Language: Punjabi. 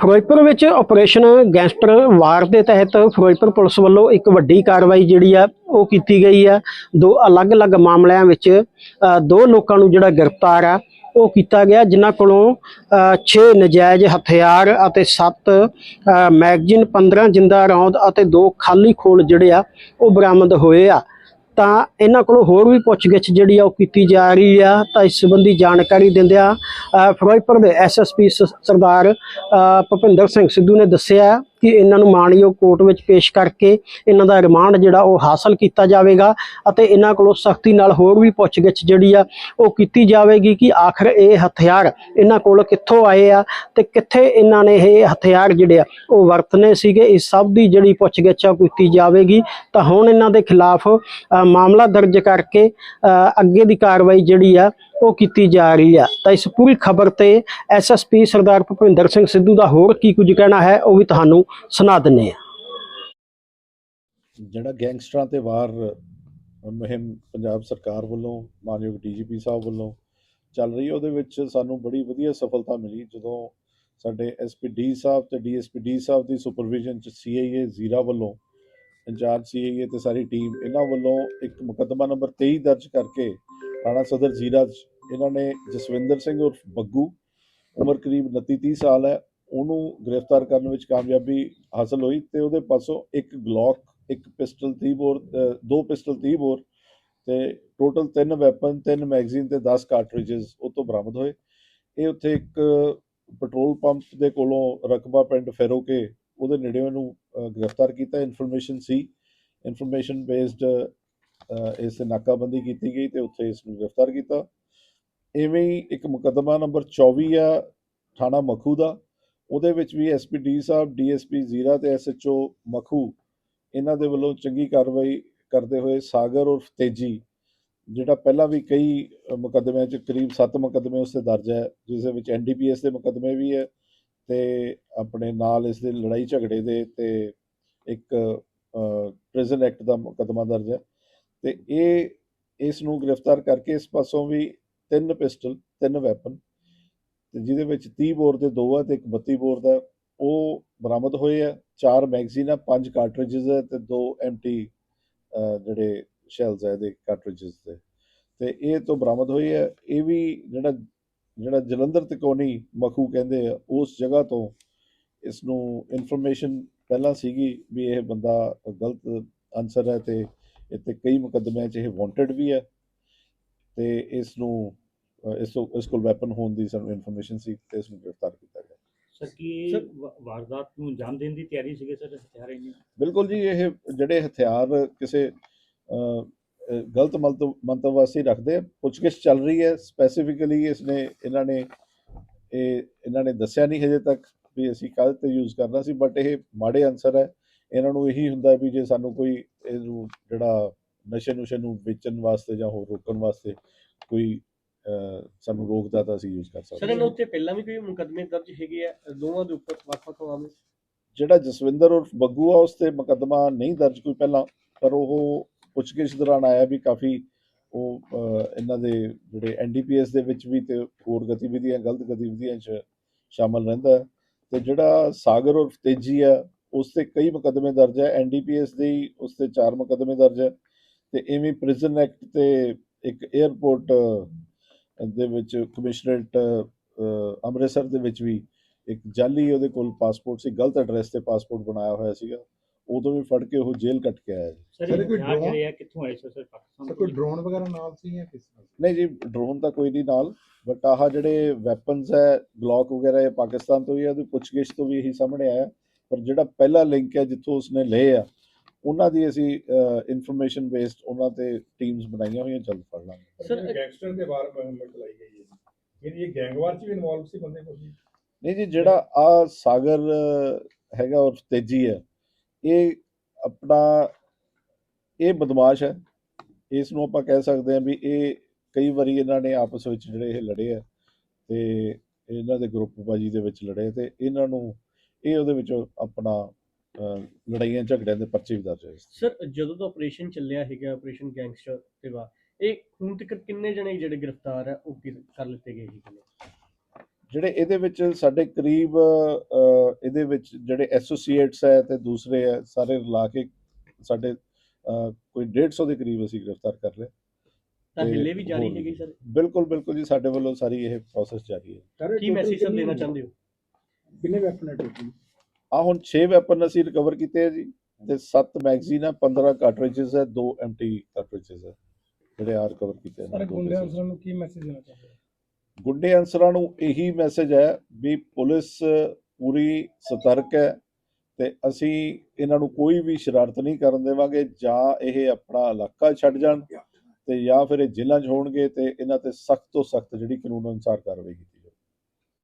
ਫਿਰੋਜ਼ਪੁਰ ਵਿੱਚ ਆਪਰੇਸ਼ਨ ਗੈਂਗਸਟਰ ਵਾਰ ਦੇ ਤਹਿਤ ਫਿਰੋਜ਼ਪੁਰ ਪੁਲਿਸ ਵੱਲੋਂ ਇੱਕ ਵੱਡੀ ਕਾਰਵਾਈ ਜਿਹੜੀ ਆ, ਉਹ ਕੀਤੀ ਗਈ ਆ। ਦੋ ਅਲੱਗ-ਅਲੱਗ ਮਾਮਲਿਆਂ ਵਿੱਚ ਦੋ ਲੋਕਾਂ ਨੂੰ ਜਿਹੜਾ ਗ੍ਰਿਫਤਾਰ ਆ, ਉਹ ਕੀਤਾ ਗਿਆ, ਜਿਨ੍ਹਾਂ ਕੋਲੋਂ 6 ਨਜਾਇਜ਼ ਹਥਿਆਰ ਅਤੇ 7 ਮੈਗਜ਼ੀਨ 15 ਜਿੰਦਾ ਰੌਂਦ ਅਤੇ ਦੋ ਖਾਲੀ ਖੋਲ ਜਿਹੜੇ ਆ, ਉਹ ਬਰਾਮਦ ਹੋਏ ਆ। ਤਾਂ ਇਹਨਾਂ ਕੋਲੋਂ ਹੋਰ ਵੀ ਪੁੱਛਗਿੱਛ ਜਿਹੜੀ ਆ ਉਹ ਕੀਤੀ ਜਾ ਰਹੀ ਆ ਤਾਂ ਇਸ ਸੰਬੰਧੀ ਜਾਣਕਾਰੀ ਦਿੰਦਿਆਂ ਫਿਰੋਜ਼ਪੁਰ ਦੇ ਐਸਐਸਪੀ ਸਰਦਾਰ ਅ, ਭੁਪਿੰਦਰ ਸਿੰਘ ਸਿੱਧੂ ਨੇ ਦੱਸਿਆ ਕਿ ਇਹਨਾਂ ਨੂੰ ਮਾਣਯੋਗ ਕੋਰਟ ਵਿੱਚ ਪੇਸ਼ ਕਰਕੇ ਇਹਨਾਂ ਦਾ ਰਿਮਾਂਡ ਜਿਹੜਾ ਉਹ ਹਾਸਲ ਕੀਤਾ ਜਾਵੇਗਾ ਅਤੇ ਇਹਨਾਂ ਕੋਲੋਂ ਸਖਤੀ ਨਾਲ ਹੋਰ ਵੀ ਪੁੱਛਗਿੱਛ ਜਿਹੜੀ ਆ ਉਹ ਕੀਤੀ ਜਾਵੇਗੀ ਕਿ ਆਖਰ ਇਹ ਹਥਿਆਰ ਇਹਨਾਂ ਕੋਲ ਕਿੱਥੋਂ ਆਏ ਆ ਤੇ ਕਿੱਥੇ ਇਹਨਾਂ ਨੇ ਇਹ ਹਥਿਆਰ ਜਿਹੜੇ ਆ ਉਹ ਵਰਤਨੇ ਸੀਗੇ, ਇਸ ਸਭ ਦੀ ਜਿਹੜੀ ਪੁੱਛਗਿੱਛ ਆ ਉਹ ਕੀਤੀ ਜਾਵੇਗੀ। ਤਾਂ ਹੁਣ ਇਹਨਾਂ ਦੇ ਖਿਲਾਫ ਮਾਮਲਾ ਦਰਜ ਕਰਕੇ ਅੱਗੇ ਦੀ ਕਾਰਵਾਈ ਜਿਹੜੀ ਆ ਉਹ ਕੀਤੀ ਜਾ ਰਹੀ ਆ। ਤਾਂ ਇਸ ਪੂਰੀ ਖਬਰ ਤੇ ਐਸਐਸਪੀ ਸਰਦਾਰ ਭੁਪਿੰਦਰ ਸਿੰਘ ਸਿੱਧੂ ਦਾ ਹੋਰ ਕੀ ਕੁਝ ਕਹਿਣਾ ਹੈ, ਉਹ ਵੀ ਤੁਹਾਨੂੰ ਸੁਣਾ ਦਿੰਨੇ ਆ ਜਿਹੜਾ ਗੈਂਗਸਟਰਾਂ ਤੇ ਵਾਰ ਮੁਹਿੰਮ ਪੰਜਾਬ ਸਰਕਾਰ ਵੱਲੋਂ, ਮਾਨਯੋਗ ਡੀਜੀਪੀ ਸਾਹਿਬ ਵੱਲੋਂ ਚੱਲ ਰਹੀ ਹੈ ਉਹਦੇ ਵਿੱਚ ਸਾਨੂੰ ਬੜੀ ਵਧੀਆ ਸਫਲਤਾ ਮਿਲੀ। ਜਦੋਂ ਸਾਡੇ ਐਸਪੀਡੀ ਸਾਹਿਬ ਤੇ ਡੀਐਸਪੀਡੀ ਸਾਹਿਬ ਦੀ ਸੁਪਰਵਿਜ਼ਨ ਚ ਸੀਆਈਏ ਜ਼ੀਰਾ ਵੱਲੋਂ, ਇੰਚਾਰਜ ਸੀਆਈਏ ਤੇ ਸਾਰੀ ਟੀਮ ਇਹਨਾਂ ਵੱਲੋਂ ਇੱਕ ਮੁਕੱਦਮਾ ਨੰਬਰ 23 ਦਰਜ ਕਰਕੇ ਥਾਣਾ ਸਦਰ ਜ਼ੀਰਾ 'ਚ ਇਹਨਾਂ ਨੇ ਜਸਵਿੰਦਰ ਸਿੰਘ ਉਰਫ ਬੱਗੂ, ਉਮਰ ਕਰੀਬ 29 30 ਸਾਲ ਹੈ, ਉਹਨੂੰ ਗ੍ਰਿਫਤਾਰ ਕਰਨ ਵਿੱਚ ਕਾਮਯਾਬੀ ਹਾਸਲ ਹੋਈ ਤੇ ਉਹਦੇ ਪਾਸੋਂ ਇੱਕ ਗਲੌਕ ਇੱਕ ਪਿਸਟਲ 30 ਬੋਰ ਦੋ ਪਿਸਟਲ 30 ਬੋਰ ਤੇ ਟੋਟਲ ਤਿੰਨ ਵੈਪਨ ਤਿੰਨ ਮੈਗਜ਼ੀਨ ਤੇ 10 ਕਾਰਟ੍ਰਿਜਸ ਉਹ ਤੋਂ ਬਰਾਮਦ ਹੋਏ। ਇਹ ਉੱਥੇ ਇੱਕ ਪੈਟਰੋਲ ਪੰਪ ਦੇ ਕੋਲੋਂ ਰਕਬਾ ਪਿੰਡ ਫੇਰੋਕੇ ਉਹਦੇ ਨੇੜੇ ਉਹਨੂੰ ਗ੍ਰਿਫਤਾਰ ਕੀਤਾ। ਇਨਫੋਰਮੇਸ਼ਨ ਸੀ। ਇਨਫੋਰਮੇਸ਼ਨ ਬੇਸਡ ਇਸ ਤੇ ਨਾਕਾਬੰਦੀ ਕੀਤੀ ਗਈ ਤੇ ਉੱਥੇ ਇਸ ਨੂੰ ਗ੍ਰਿਫਤਾਰ ਕੀਤਾ। ਐਵੇਂ ਹੀ ਇੱਕ ਮੁਕੱਦਮਾ ਨੰਬਰ 24 ਆ ਥਾਣਾ ਮਖੂ ਦਾ। ਉਹਦੇ ਵਿੱਚ ਵੀ ਐਸਪੀਡੀ ਸਾਹਿਬ ਡੀਐਸਪੀ ਜ਼ੀਰਾ ਤੇ ਐਸਐਚਓ ਮਖੂ ਇਹਨਾਂ ਦੇ ਵੱਲੋਂ ਚੰਗੀ ਕਾਰਵਾਈ ਕਰਦੇ ਹੋਏ ਸਾਗਰ ਉਰਫ ਤੇਜੀ ਜਿਹੜਾ ਪਹਿਲਾਂ ਵੀ ਕਈ ਅ, ਮੁਕੱਦਮਿਆਂ 'ਚ ਕਰੀਬ 7 ਮੁਕੱਦਮੇ ਉਸ ਤੇ ਦਰਜ ਹੈ ਜਿਸ ਦੇ ਵਿੱਚ ਐਨਡੀਪੀਐਸ ਦੇ ਮੁਕੱਦਮੇ ਵੀ ਹੈ ਤੇ ਆਪਣੇ ਨਾਲ ਇਸ ਦੇ ਲੜਾਈ ਝਗੜੇ ਦੇ ਤੇ ਇੱਕ ਪ੍ਰਿਜ਼ਨ ਐਕਟ ਦਾ ਮੁਕੱਦਮਾ ਦਰਜ ਹੈ। ਤੇ ਇਹ, ਇਸ ਨੂੰ ਗ੍ਰਿਫਤਾਰ ਕਰਕੇ ਇਸ ਪਾਸੋਂ ਵੀ ਤਿੰਨ ਪਿਸਟਲ, ਤਿੰਨ ਵੈਪਨ ਤੇ ਜਿਹਦੇ ਵਿੱਚ 30 ਬੋਰ ਦੇ ਦੋ ਆ ਤੇ ਇੱਕ 32 ਬੋਰ ਦਾ, ਉਹ ਬਰਾਮਦ ਹੋਏ ਆ। ਚਾਰ ਮੈਗਜ਼ੀਨ ਆ, ਪੰਜ ਕਾਰਟ੍ਰਿਜਸ ਹੈ ਤੇ ਦੋ ਐਮਟੀ ਜਿਹੜੇ ਸ਼ੈਲਸ ਹੈ ਦੇ ਕਾਰਟ੍ਰਿਜਸ ਦੇ ਤੇ ਇਹ ਤੋਂ ਬਰਾਮਦ ਹੋਈ ਹੈ ਇਹ ਵੀ ਜਿਹੜਾ ਜਿਹੜਾ ਜਲੰਧਰ ਤਕੋਨੀ ਮਖੂ ਕਹਿੰਦੇ ਆ, ਉਸ ਜਗ੍ਹਾ ਤੋਂ ਇਸ ਨੂੰ ਇਨਫੋਰਮੇਸ਼ਨ ਪਹਿਲਾਂ ਸੀਗੀ ਵੀ ਇਹ ਬੰਦਾ ਗਲਤ ਅਨਸਰ ਹੈ ਤੇ ਇੱਥੇ ਕਈ ਮੁਕੱਦਮਿਆਂ 'ਚ ਇਹ ਵਾਂਟਡ ਵੀ ਹੈ ਤੇ ਇਸ ਨੂੰ ਇਸ ਤੋਂ ਇਸ ਕੋਲ ਵੈਪਨ ਹੋਣ ਦੀ ਸਾਨੂੰ ਇਨਫੋਰਮੇਸ਼ਨ ਸੀ ਤੇ ਇਸ ਨੂੰ ਗ੍ਰਿਫਤਾਰ ਕੀਤਾ ਗਿਆ। ਸਰ ਕੀ ਸਰ- ਵਾ- ਵਾਰਦਾਤ ਨੂੰ ਅੰਜਾਮ ਦੇਣ ਦੀ ਤਿਆਰੀ ਸੀਗੇ ਸਰ? ਹਥਿਆਰ ਇੰਨੇ ਬਿਲਕੁਲ ਜੀ ਇਹ ਜਿਹੜੇ ਹਥਿਆਰ ਕਿਸੇ ਗਲਤ ਮੰਤਵ ਵਾਸਤੇ ਰੱਖਦੇ ਆ ਪੁੱਛਗਿੱਛ ਚੱਲ ਰਹੀ ਹੈ ਸਪੈਸੀਫਿਕਲੀ ਇਸਨੇ ਇਹਨਾਂ ਨੇ ਇਹ ਇਹਨਾਂ ਨੇ ਦੱਸਿਆ ਨਹੀਂ ਹਜੇ ਤੱਕ ਵੀ ਅਸੀਂ ਕਾਹਦੇ ਤੇ ਯੂਜ਼ ਕਰਨਾ ਸੀ ਬਟ ਇਹ ਮਾੜੇ ਅਨਸਰ ਹੈ। ਇਹਨਾਂ ਨੂੰ ਇਹੀ ਹੁੰਦਾ ਵੀ ਜੇ ਸਾਨੂੰ ਕੋਈ ਇਹਨੂੰ ਜਿਹੜਾ ਨਸ਼ੇ ਨੁਸ਼ੇ ਨੂੰ ਵੇਚਣ ਵਾਸਤੇ ਜਾਂ ਹੋਰ ਰੋਕਣ ਵਾਸਤੇ ਕੋਈ ਸਾਨੂੰ ਰੋਕਦਾ ਤਾਂ ਅਸੀਂ ਯੂਜ਼ ਕਰ ਸਰ ਸਕਦੇ ਇਹਨਾਂ ਹਾਂ। ਉੱਤੇ ਪਹਿਲਾਂ ਵੀ ਕੋਈ ਮੁਕੱਦਮੇ ਦਰਜ ਹੈਗੇ ਆ ਦੋਵਾਂ ਦੇ ਉੱਪਰ ਵੱਖ-ਵੱਖ ਮਾਮਲੇ? ਜਿਹੜਾ ਜਸਵਿੰਦਰ ਉਰਫ ਬੱਗੂ ਆ ਉਸ ਤੇ ਮੁਕੱਦਮਾ ਨਹੀਂ ਦਰਜ ਕੋਈ ਪਹਿਲਾਂ ਪਰ ਉਹ ਪੁੱਛਗਿੱਛ ਦੌਰਾਨ ਆਇਆ ਵੀ ਕਾਫੀ ਉਹ ਇਹਨਾਂ ਦੇ ਜਿਹੜੇ ਐਨਡੀਪੀਐਸ ਦੇ ਵਿੱਚ ਵੀ ਤੇ ਹੋਰ ਗਤੀਵਿਧੀਆਂ ਗਲਤ ਗਤੀਵਿਧੀਆਂ 'ਚ ਸ਼ਾਮਲ ਰਹਿੰਦਾ ਤੇ ਜਿਹੜਾ ਸਾਗਰ ਉਰਫ ਤੇਜੀ ਆ ਉਸ ਤੇ ਕਈ ਮੁਕੱਦਮੇ ਦਰਜ ਹੈ ਐਨਡੀਪੀਐਸ ਦੇ ਹੀ ਉਸ ਤੇ ਚਾਰ ਮੁਕੱਦਮੇ ਦਰਜ ਹੈ ਤੇ ਐਵੇਂ ਪ੍ਰਿਜ਼ਨ ਐਕਟ ਤੇ ਇੱਕ 에ਅਰਪੋਰਟ ਦੇ ਵਿੱਚ ਕਮਿਸ਼ਨਰੇਟ ਅੰਮ੍ਰਿਤਸਰ ਦੇ ਵਿੱਚ ਵੀ ਇੱਕ ਜਾਲੀ ਉਹਦੇ ਕੋਲ ਪਾਸਪੋਰਟ ਸੀ ਗਲਤ ਐਡਰੈਸ ਤੇ ਪਾਸਪੋਰਟ ਬਣਾਇਆ ਹੋਇਆ ਸੀਗਾ ਉਦੋਂ ਵੀ ਫੜ ਕੇ ਉਹ ਜੇਲ੍ਹ ਕੱਟ ਕੇ ਆਇਆ ਸਰ ਕੋਈ? ਜਿਹੜੇ ਆ ਕਿੱਥੋਂ ਆਏ ਸਰ ਸਰ ਪਾਕਿਸਤਾਨ ਕੋਈ ਡਰੋਨ ਵਗੈਰਾ ਨਾਲ ਸੀ ਜਾਂ ਕਿਸ? ਨਹੀਂ ਜੀ ਡਰੋਨ ਤਾਂ ਕੋਈ ਨਹੀਂ ਨਾਲ ਬਟ ਆਹ ਜਿਹੜੇ ਵੈਪਨਸ ਹੈ ਗਲੌਕ ਵਗੈਰਾ ਇਹ ਪਾਕਿਸਤਾਨ ਤੋਂ ਹੀ ਆ ਉਹਦੀ ਪੁੱਛਗਿੱਛ ਤੋਂ ਵੀ ਇਹੀ ਸਾਹਮਣੇ ਆਇਆ ਪਰ ਜਿਹੜਾ ਪਹਿਲਾ ਲਿੰਕ ਹੈ ਜਿੱਥੋਂ ਉਸਨੇ ਲਏ ਆ ਉਹਨਾਂ ਦੀ ਅਸੀਂ ਇਨਫੋਰਮੇਸ਼ਨ ਬੇਸਡ ਉਹਨਾਂ ਤੇ ਟੀਮਸ ਬਣਾਈਆਂ ਹੋਈਆਂ ਜਲਦ ਫੜ ਲਾਂਗੇ। ਸਰ, ਗੈਂਗਸਟਰ ਦੇ ਵਾਰ ਮੁਹਿੰਮ ਚਲਾਈ ਗਈ ਹੈ ਯਾਨੀ ਇਹ ਗੈਂਗਵਾਰ ਚ ਵੀ ਇਨਵੋਲਵ ਸੀ ਬੰਦੇ ਕੁਝ ਨਹੀਂ ਜੀ ਜਿਹੜਾ ਆ ਸਾਗਰ ਹੈਗਾ ਔਰ ਤੇਜੀ ਹੈ ਇਹ ਆਪਣਾ ਇਹ ਬਦਮਾਸ਼ ਹੈ। ਇਸ ਨੂੰ ਆਪਾਂ ਕਹਿ ਸਕਦੇ ਹਾਂ ਵੀ ਇਹ ਕਈ ਵਾਰੀ ਇਹਨਾਂ ਨੇ ਆਪਸ ਵਿੱਚ ਜਿਹੜੇ ਇਹ ਲੜੇ ਆ ਤੇ ਇਹਨਾਂ ਦੇ ਗਰੁੱਪ ਬਾਜੀ ਦੇ ਵਿੱਚ ਲੜੇ ਤੇ ਇਹਨਾਂ ਨੂੰ ਇਹ ਉਹਦੇ ਵਿੱਚ ਆਪਣਾ ਲੜਾਈਆਂ ਝਗੜਿਆਂ ਦੇ ਪਰਚੇ ਵੀ ਦਰਜ ਹੋਏ ਸੀ। ਸਰ ਜਦੋਂ ਦਾ ਆਪਰੇਸ਼ਨ ਚੱਲਿਆ ਹੈਗਾ ਆਪਰੇਸ਼ਨ ਗੈਂਗਸਟਰ ਤੇ ਵਾ ਇਹ ਹੁਣ ਤੱਕ ਕਿੰਨੇ ਜਣੇ ਜਿਹੜੇ ਗ੍ਰਿਫਤਾਰ ਆ ਉਹ ਕਿ- ਕਰ ਲਿੱਤੇ ਗਏ ਹੈਗੇ ਜਿਹੜੇ ਇਹਦੇ ਵਿੱਚ ਸਾਡੇ ਕਰੀਬ ਇਹਦੇ ਵਿੱਚ ਜਿਹੜੇ ਐਸੋਸੀਏਟਸ ਹੈ ਤੇ ਦੂਸਰੇ ਹੈ ਸਾਰੇ ਰਲਾ ਕੇ ਸਾਡੇ ਕੋਈ 150 ਦੇ ਕਰੀਬ ਅਸੀਂ ਗ੍ਰਿਫਤਾਰ ਕਰ ਲਏ ਤਾਂ ਹਿੱਲੇ ਵੀ ਜਾਰੀ ਹੈਗੀ ਸਰ? ਬਿਲਕੁਲ ਬਿਲਕੁਲ ਜੀ ਸਾਡੇ ਵੱਲੋਂ ਸਾਰੀ ਇਹ ਪ੍ਰੋਸੈਸ ਜਾਰੀ ਹੈ। ਸਰ ਕੀ ਮੈਸੇਜ ਸਰ ਦੇਣਾ ਚਾਹੁੰਦੇ ਹੋ? ਕਿੰਨੇ ਵੈਪਨ ਹੈ ਟੋਟਲ ਆ ਹੁਣ 6 ਵੈਪਨ ਅਸੀਂ ਰਿਕਵਰ ਕੀਤੇ ਆ ਜੀ ਤੇ 7 ਮੈਗਜ਼ੀਨ ਹੈ 15 ਕਾਰਟ੍ਰਿਜਸ ਹੈ 2 ਐਮਟੀ ਕਾਰਟ੍ਰਿਜਸ ਹੈ ਜਿਹੜੇ ਆ ਰਿਕਵਰ ਕੀਤੇ ਨੇ ਦੋ cases। ਨੂੰ ਕੀ ਮੈਸੇਜ ਦੇਣਾ ਚਾਹੁੰਦੇ ਗੁੱਡੇ ਅਨਸਰਾਂ ਨੂੰ ਇਹੀ ਮੈਸੇਜ ਹੈ ਵੀ ਪੁਲਿਸ ਪੂਰੀ ਸਤਰਕ ਹੈ ਤੇ ਅਸੀਂ ਇਹਨਾਂ ਨੂੰ ਕੋਈ ਵੀ ਸ਼ਰਾਰਤ ਨਹੀਂ ਕਰਨ ਦੇਵਾਂਗੇ ਜਾਂ ਇਹ ਆਪਣਾ ਇਲਾਕਾ ਛੱਡ ਜਾਣ ਤੇ ਜਾਂ ਫਿਰ ਇਹ ਜੇਲ੍ਹਾਂ 'ਚ ਹੋਣਗੇ ਤੇ ਇਹਨਾਂ ਤੇ ਸਖਤ ਤੋਂ ਸਖਤ ਜਿਹੜੀ ਕਾਨੂੰਨ ਅਨੁਸਾਰ ਕਾਰਵਾਈ ਕੀਤੀ